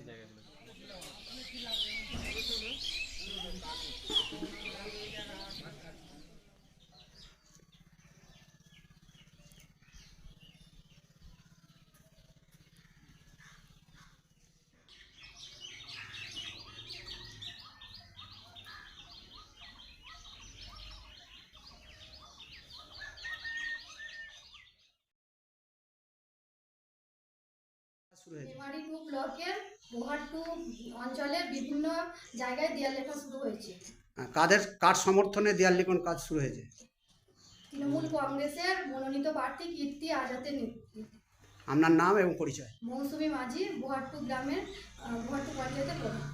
이제 শুরু মেমারি টু ব্লকের বোহাট্টু অঞ্চলের বিভিন্ন জায়গায় দেয়াল লেখা শুরু হয়েছে। কাদের কার সমর্থনে দেয়াল লিখন কাজ শুরু হয়েছে? তৃণমূল কংগ্রেসের মনোনীত প্রার্থী কীর্তি নেতৃত্বে। আপনার নাম এবং পরিচয়? মৌসুমী মাঝি বোহাট্টু গ্রামের বোহাট্টু পঞ্চায়েতের প্রধান।